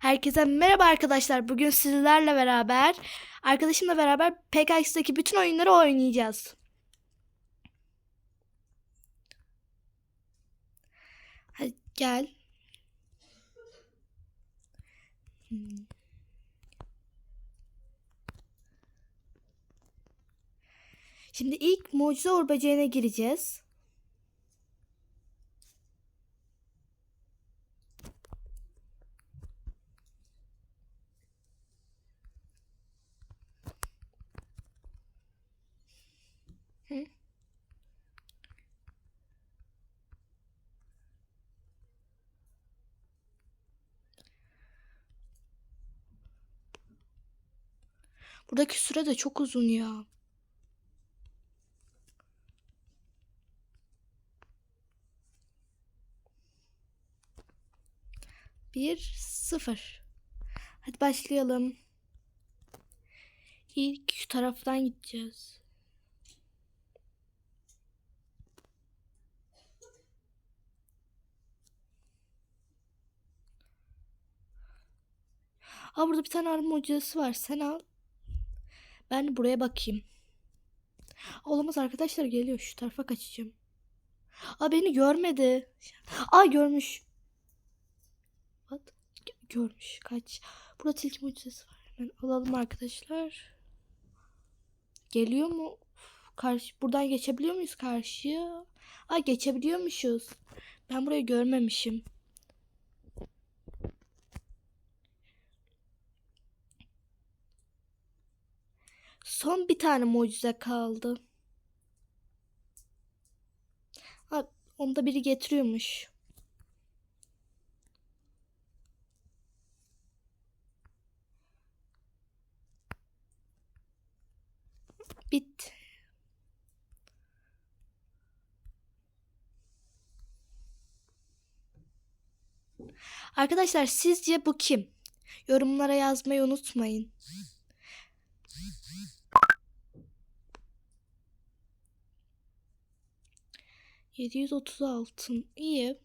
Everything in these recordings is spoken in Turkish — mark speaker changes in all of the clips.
Speaker 1: Herkese merhaba arkadaşlar. Bugün sizlerle beraber, arkadaşımla beraber PKX'daki bütün oyunları oynayacağız. Hadi gel. Şimdi ilk mucize orbacığına gireceğiz. Buradaki süre de çok uzun ya. Bir, sıfır. Hadi başlayalım. İlk şu taraftan gideceğiz. Aa burada bir tane arma mucizesi var. Sen al. Ben buraya bakayım. Olamaz arkadaşlar geliyor. Şu tarafa kaçacağım. Aa beni görmedi. Aa görmüş. What? Görmüş. Kaç. Burada tilki mucizesi var. Hemen alalım arkadaşlar. Geliyor mu? Karşı, buradan geçebiliyor muyuz karşıya? Aa geçebiliyormuşuz. Ben burayı görmemişim. Son bir tane mucize kaldı. Ha, onu da biri getiriyormuş. Bit. Arkadaşlar sizce bu kim? Yorumlara yazmayı unutmayın. Yedi yüz otuz altın. İyi.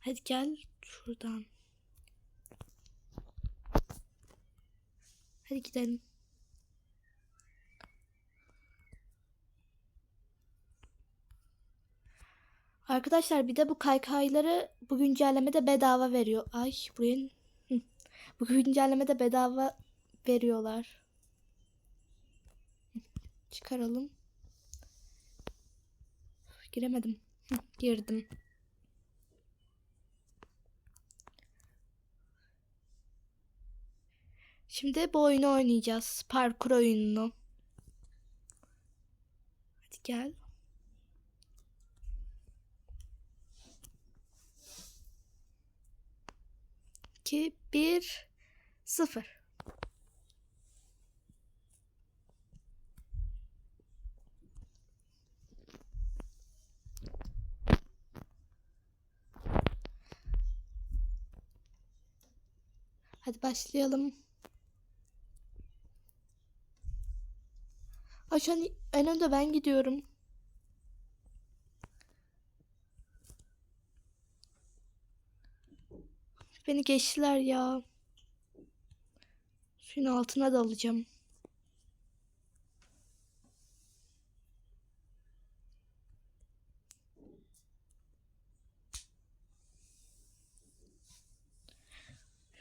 Speaker 1: Hadi gel şuradan. Hadi gidelim. Arkadaşlar bir de bu kaykayları bu güncellemede bedava veriyor. Ay buraya bu güncellemede bedava veriyorlar. Çıkaralım. Giremedim. Girdim. Şimdi bu oyunu oynayacağız. Parkur oyununu. Hadi gel. 2, 1, 0. Hadi başlayalım. An en önde ben gidiyorum. Beni geçtiler ya. Suyun altına dalacağım.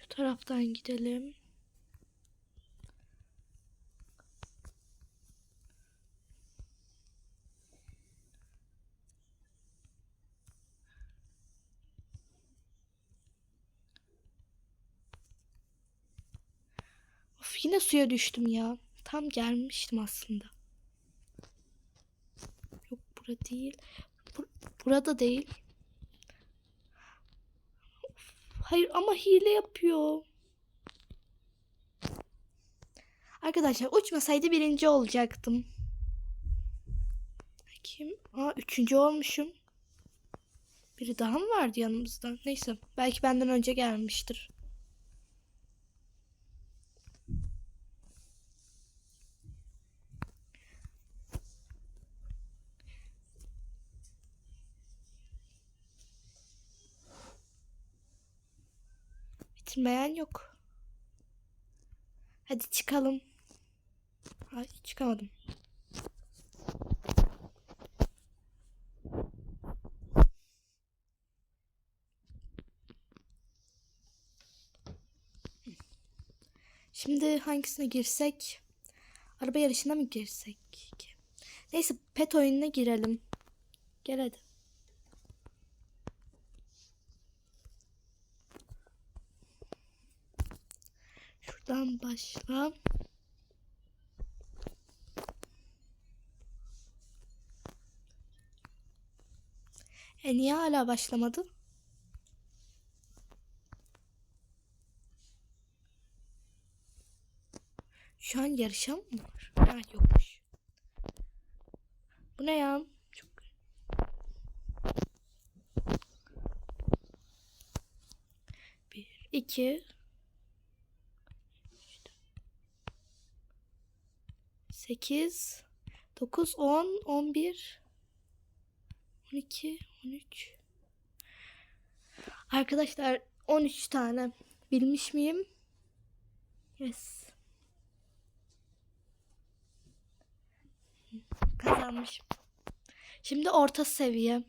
Speaker 1: Şu taraftan gidelim. Yine suya düştüm ya. Tam gelmiştim aslında. Yok bura değil. Bur- burada değil. Hayır ama hile yapıyor. Arkadaşlar uçmasaydı birinci olacaktım. Kim? Aa üçüncü olmuşum. Biri daha mı vardı yanımızda? Neyse belki benden önce gelmiştir. Geçilmeyen yok. Hadi çıkalım. Ay çıkamadım. Şimdi hangisine girsek? Araba yarışına mı girsek? Neyse pet oyununa girelim. Gel hadi. Şuradan başla. E niye hala başlamadı? Şu an yarışan mı var? Ha yokmuş. Bu ne ya? Çok... Bir, iki, sekiz, dokuz, on, on bir, on iki, on üç. Arkadaşlar 13 tane bilmiş miyim? Yes. Kazanmışım. Şimdi orta seviye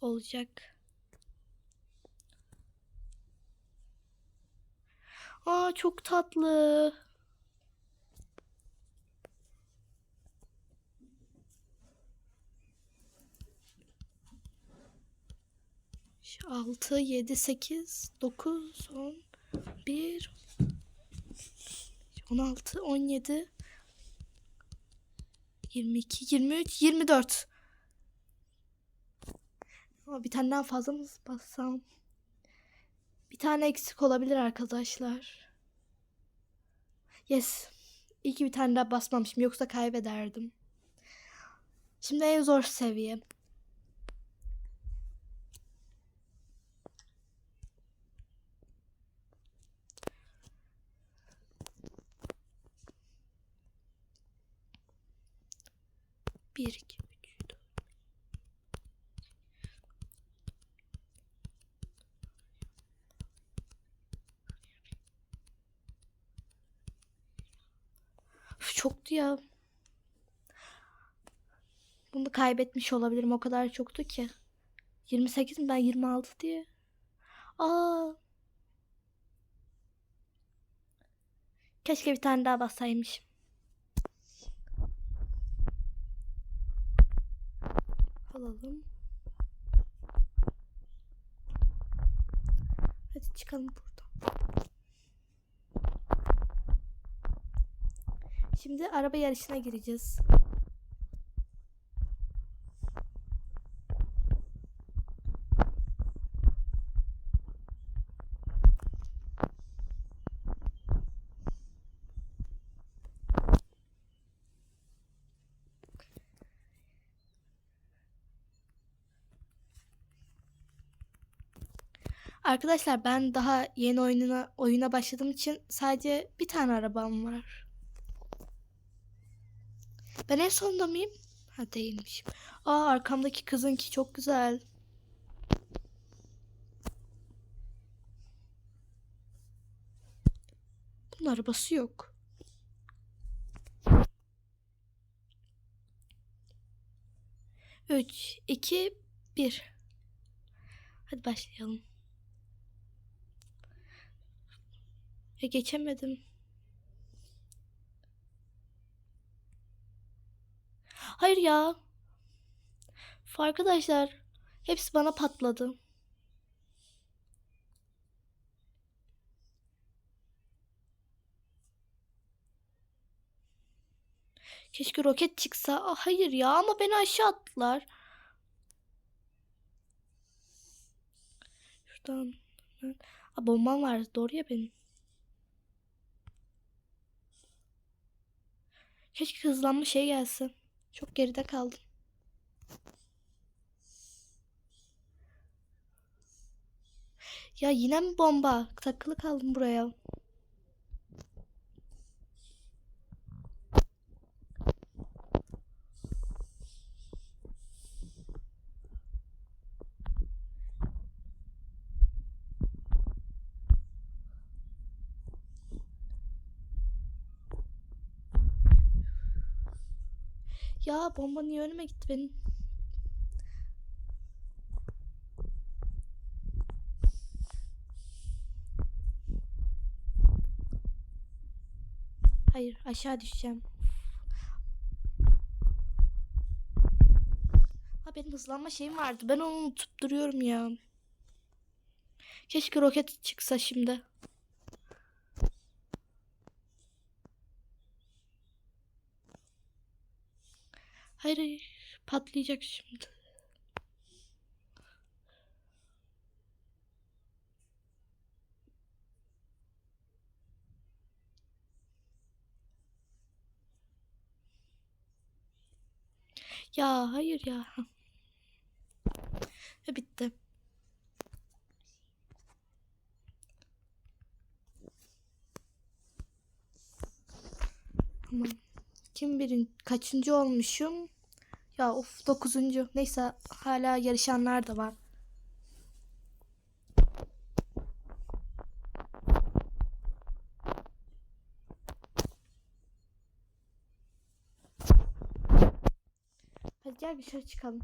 Speaker 1: olacak. Aa çok tatlı. Şu 6, 7, 8, 9, 10, 1, 16, 17, 22, 23, 24. Ama bir tane daha fazla mı bassam? Bir tane eksik olabilir arkadaşlar. Yes. İyi ki bir tane daha basmamışım. Yoksa kaybederdim. Şimdi en zor seviye. Bir, iki, üç, dört. Üf, Çoktu ya. Bunu kaybetmiş olabilirim. O kadar çoktu ki. 28 mi? Ben 26 diye. Aa. Keşke bir tane daha bassaymışım. Alalım. Hadi çıkalım buradan. Şimdi araba yarışına gireceğiz. Arkadaşlar ben daha yeni oyununa oyuna başladığım için sadece bir tane arabam var. Ben en sonda mıyım? Ha değilmişim. Aa arkamdaki kızınki çok güzel. Bunun arabası yok. Üç, iki, bir. Hadi başlayalım. Ya geçemedim. Hayır ya. Arkadaşlar hepsi bana patladı. Keşke roket çıksa. Ah, hayır ya ama beni aşağı attılar. Şuradan. Aa, bombam vardı doğru ya benim. Keşke hızlanma şey gelsin. Çok geride kaldım. Ya yine mi bomba? Takılı kaldım buraya. Ya bomba niye önüme gitti benim? Hayır aşağı düşeceğim. Ha benim hızlanma şeyim vardı. Ben onu unutup duruyorum ya. Keşke roket çıksa şimdi. Hayır hayır patlayacak şimdi. Ya hayır ya. Ve bitti. Tamam. Kim birin kaçıncı olmuşum? Ya of dokuzuncu. Neyse hala yarışanlar da var. Hadi gel dışarı çıkalım.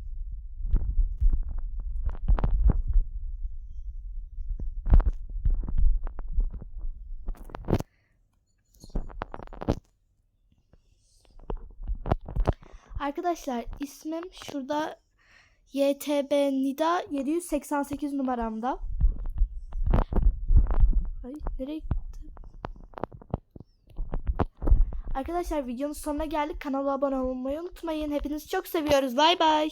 Speaker 1: Arkadaşlar ismim şurada YTB Nida 788 numaramda. Ay nereye gitti? Arkadaşlar videonun sonuna geldik. Kanala abone olmayı unutmayın. Hepinizi çok seviyoruz. Bay bay.